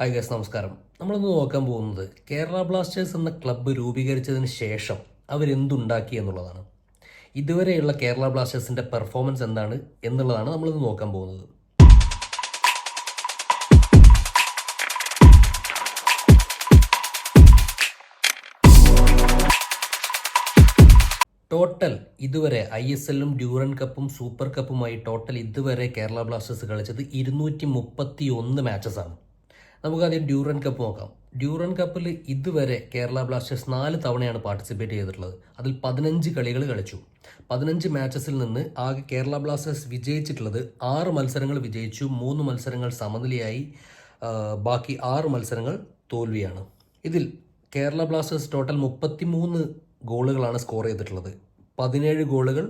Hi guess നമസ്കാരം. നമ്മളിന്ന് നോക്കാൻ പോകുന്നത് കേരള ബ്ലാസ്റ്റേഴ്സ് എന്ന ക്ലബ്ബ് രൂപീകരിച്ചതിന് ശേഷം അവരെന്തുണ്ടാക്കി എന്നുള്ളതാണ്. ഇതുവരെയുള്ള കേരള ബ്ലാസ്റ്റേഴ്സിന്റെ പെർഫോമൻസ് എന്താണ് എന്നുള്ളതാണ് നമ്മളിന്ന് നോക്കാൻ പോകുന്നത്. ടോട്ടൽ ഇതുവരെ ഐ എസ് എല്ലും ഡ്യൂറൻ കപ്പും സൂപ്പർ കപ്പുമായി ടോട്ടൽ ഇതുവരെ കേരള ബ്ലാസ്റ്റേഴ്സ് കളിച്ചത് ഇരുന്നൂറ്റി മുപ്പത്തി ഒന്ന് മാച്ചസാണ് നമുക്കാദ്യം ഡ്യൂറൻ കപ്പ് നോക്കാം. ഡ്യൂറൻ കപ്പിൽ ഇതുവരെ കേരള ബ്ലാസ്റ്റേഴ്സ് നാല് തവണയാണ് പാർട്ടിസിപ്പേറ്റ് ചെയ്തിട്ടുള്ളത്. അതിൽ പതിനഞ്ച് കളികൾ കളിച്ചു. പതിനഞ്ച് മാച്ചസിൽ നിന്ന് ആകെ കേരള ബ്ലാസ്റ്റേഴ്സ് വിജയിച്ചിട്ടുള്ളത് ആറ് മത്സരങ്ങൾ വിജയിച്ചു മൂന്ന് മത്സരങ്ങൾ സമനിലയായി ബാക്കി ആറ് മത്സരങ്ങൾ തോൽവിയാണ്. ഇതിൽ കേരള ബ്ലാസ്റ്റേഴ്സ് ടോട്ടൽ മുപ്പത്തിമൂന്ന് ഗോളുകളാണ് സ്കോർ ചെയ്തിട്ടുള്ളത്. പതിനേഴ് ഗോളുകൾ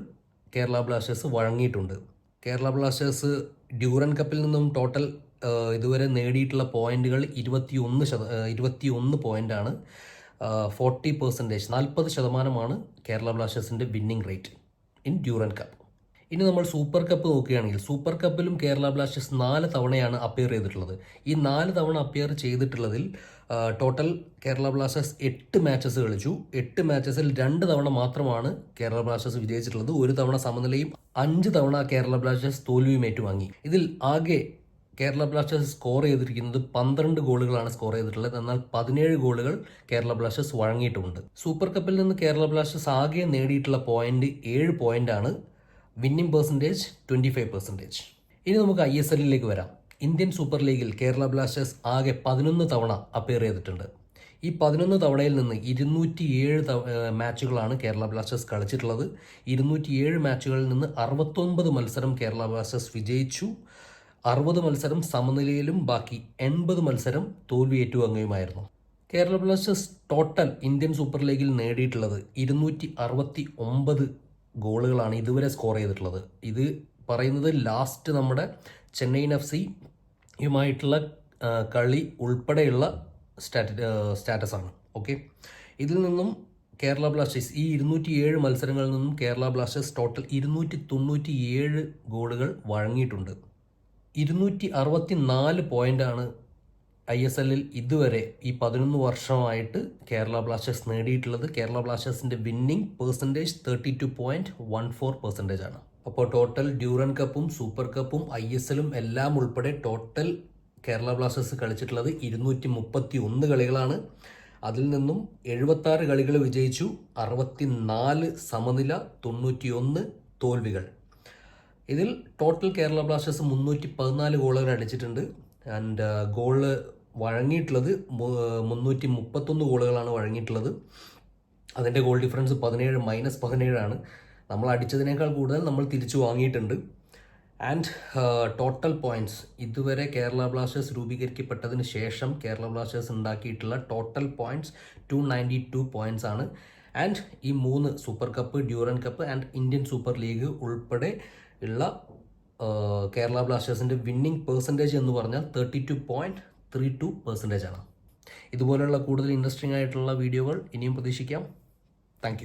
കേരള ബ്ലാസ്റ്റേഴ്സ് വഴങ്ങിയിട്ടുണ്ട്. കേരള ബ്ലാസ്റ്റേഴ്സ് ഡ്യൂറൻ കപ്പിൽ നിന്നും ടോട്ടൽ ഇതുവരെ നേടിയിട്ടുള്ള പോയിന്റുകൾ ഇരുപത്തിയൊന്ന് ശത ഇരുപത്തിയൊന്ന് പോയിന്റാണ്. ഫോർട്ടി പെർസെന്റേജ് നാൽപ്പത് ശതമാനമാണ് കേരള ബ്ലാസ്റ്റേഴ്സിന്റെ winning rate in Durand cup ഇനി നമ്മൾ സൂപ്പർ കപ്പ് നോക്കുകയാണെങ്കിൽ സൂപ്പർ കപ്പിലും കേരള ബ്ലാസ്റ്റേഴ്സ് നാല് തവണയാണ് അപ്പിയർ ചെയ്തിട്ടുള്ളത്. ഈ നാല് തവണ അപ്പിയർ ചെയ്തിട്ടുള്ളതിൽ ടോട്ടൽ കേരള ബ്ലാസ്റ്റേഴ്സ് എട്ട് മാച്ചസ് കളിച്ചു. എട്ട് മാച്ചസിൽ രണ്ട് തവണ മാത്രമാണ് കേരള ബ്ലാസ്റ്റേഴ്സ് വിജയിച്ചിട്ടുള്ളത്. ഒരു തവണ സമനിലയും അഞ്ച് തവണ കേരള ബ്ലാസ്റ്റേഴ്സ് തോൽവിയും ഏറ്റുവാങ്ങി. ഇതിൽ ആകെ കേരള ബ്ലാസ്റ്റേഴ്സ് സ്കോർ ചെയ്തിരിക്കുന്നത് പന്ത്രണ്ട് ഗോളുകളാണ് സ്കോർ ചെയ്തിട്ടുള്ളത്. എന്നാൽ പതിനേഴ് ഗോളുകൾ കേരള ബ്ലാസ്റ്റേഴ്സ് വഴങ്ങിയിട്ടുമുണ്ട് സൂപ്പർ കപ്പിൽ നിന്ന് കേരള ബ്ലാസ്റ്റേഴ്സ് ആകെ നേടിയിട്ടുള്ള പോയിന്റ് ഏഴ് പോയിന്റാണ് winning percentage twenty five percentage ഇനി നമുക്ക് ഐ എസ് എല്ലിലേക്ക് വരാം. ഇന്ത്യൻ സൂപ്പർ ലീഗിൽ കേരള ബ്ലാസ്റ്റേഴ്സ് ആകെ പതിനൊന്ന് തവണ അപ്പിയർ ചെയ്തിട്ടുണ്ട്. ഈ പതിനൊന്ന് തവണയിൽ നിന്ന് ഇരുന്നൂറ്റി ഏഴ് മാച്ചുകളാണ് കേരള ബ്ലാസ്റ്റേഴ്സ് കളിച്ചിട്ടുള്ളത്. ഇരുന്നൂറ്റി ഏഴ് മാച്ചുകളിൽ നിന്ന് അറുപത്തൊൻപത് മത്സരം കേരള ബ്ലാസ്റ്റേഴ്സ് വിജയിച്ചു. അറുപത് മത്സരം സമനിലയിലും ബാക്കി എൺപത് മത്സരം തോൽവി ഏറ്റുവാങ്ങുകയുമായിരുന്നു. Kerala Blasters total Indian super ലീഗിൽ നേടിയിട്ടുള്ളത് ഇരുന്നൂറ്റി അറുപത്തി ഒമ്പത് ഗോളുകളാണ് ഇതുവരെ സ്കോർ ചെയ്തിട്ടുള്ളത്. ഇത് പറയുന്നത് ലാസ്റ്റ് നമ്മുടെ ചെന്നൈയിൻ എഫ് സിയുമായിട്ടുള്ള കളി ഉൾപ്പെടെയുള്ള സ്റ്റാറ്റ സ്റ്റാറ്റസ് ആണ്. ഓക്കെ ഇതിൽ നിന്നും കേരള ബ്ലാസ്റ്റേഴ്സ് ഈ ഇരുന്നൂറ്റി ഏഴ് മത്സരങ്ങളിൽ നിന്നും കേരള ബ്ലാസ്റ്റേഴ്സ് ടോട്ടൽ ഇരുന്നൂറ്റി തൊണ്ണൂറ്റി ഏഴ് ഗോളുകൾ വഴങ്ങിയിട്ടുണ്ട്. ഇരുന്നൂറ്റി അറുപത്തി നാല് പോയിന്റാണ് ഐ എസ് എല്ലിൽ ഇതുവരെ ഈ പതിനൊന്ന് വർഷമായിട്ട് കേരള ബ്ലാസ്റ്റേഴ്സ് നേടിയിട്ടുള്ളത് കേരള ബ്ലാസ്റ്റേഴ്സിന്റെ winning percentage thirty two point one four percentage ആണ്. അപ്പോൾ ടോട്ടൽ ഡ്യൂറൻ കപ്പും സൂപ്പർ കപ്പും ഐ എസ് എല്ലും എല്ലാം ഉൾപ്പെടെ ടോട്ടൽ കേരള ബ്ലാസ്റ്റേഴ്സ് കളിച്ചിട്ടുള്ളത് ഇരുന്നൂറ്റി മുപ്പത്തി ഒന്ന് കളികളാണ്. അതിൽ നിന്നും എഴുപത്താറ് കളികൾ വിജയിച്ചു അറുപത്തി നാല് സമനില തൊണ്ണൂറ്റിയൊന്ന് തോൽവികൾ. ഇതിൽ ടോട്ടൽ കേരള ബ്ലാസ്റ്റേഴ്സ് മുന്നൂറ്റി പതിനാല് ഗോളുകൾ അടിച്ചിട്ടുണ്ട്. ആൻഡ് ഗോൾ വഴങ്ങിയിട്ടുള്ളത് മുന്നൂറ്റി മുപ്പത്തൊന്ന് ഗോളുകളാണ് വഴങ്ങിയിട്ടുള്ളത്. അതിന്റെ ഗോൾ ഡിഫറൻസ് പതിനേഴ് മൈനസ് പതിനേഴാണ്. നമ്മൾ അടിച്ചതിനേക്കാൾ കൂടുതൽ നമ്മൾ തിരിച്ചു വാങ്ങിയിട്ടുണ്ട്. ആൻഡ് ടോട്ടൽ പോയിന്റ്സ് ഇതുവരെ കേരള ബ്ലാസ്റ്റേഴ്സ് രൂപീകരിക്കപ്പെട്ടതിന് ശേഷം കേരള ബ്ലാസ്റ്റേഴ്സ് ഉണ്ടാക്കിയിട്ടുള്ള total points two ninety two points ആണ്. ആൻഡ് ഈ മൂന്ന് super cup Durand cup and Indian super league ഉൾപ്പെടെ ഉള്ള കേരള ബ്ലാസ്റ്റേഴ്സിന്റെ വിന്നിംഗ് പെർസെന്റേജ് എന്ന് പറഞ്ഞാൽ thirty two point three two percentage ആണ്. ഇതുപോലെയുള്ള കൂടുതൽ ഇൻട്രസ്റ്റിംഗ് ആയിട്ടുള്ള വീഡിയോകൾ ഇനിയും പ്രതീക്ഷിക്കാം. താങ്ക്